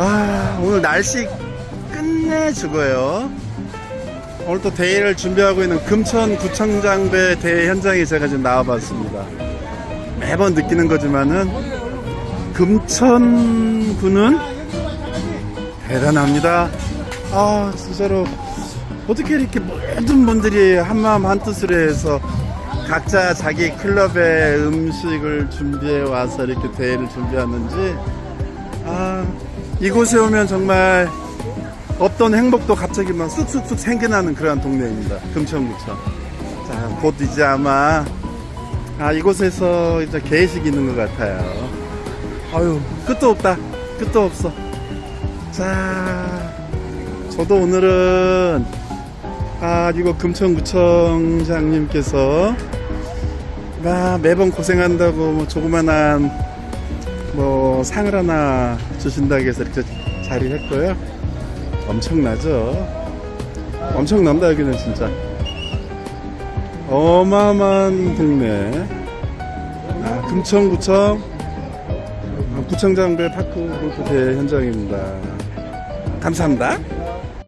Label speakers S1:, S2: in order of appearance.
S1: 아, 오늘 날씨 끝내주고요. 오늘 또 대회를 준비하고 있는 금천 구청장배 대회 현장에 제가 지금 나와봤습니다. 매번 느끼는 거지만은 금천구는 대단합니다. 아, 진짜로 어떻게 이렇게 모든 분들이 한마음 한뜻으로 해서 각자 자기 클럽의 음식을 준비해 와서 이렇게 대회를 준비하는지 아 이곳에 오면 정말 없던 행복도 갑자기 막 쑥쑥쑥 생겨나는 그런 동네입니다. 금천구청. 자 곧 이제 아마 아 이곳에서 이제 개회식이 있는 것 같아요. 아유 끝도 없다. 끝도 없어. 자 저도 오늘은 아 이거 금천구청장님께서 아, 매번 고생한다고 뭐 조그만한 뭐 상을 하나 주신다고 해서 이렇게 자리를 했고요. 엄청나죠? 엄청납니다 여기는 진짜. 어마어마한 동네. 아, 금천구청 구청장배 파크 골프 대회 현장입니다. 감사합니다.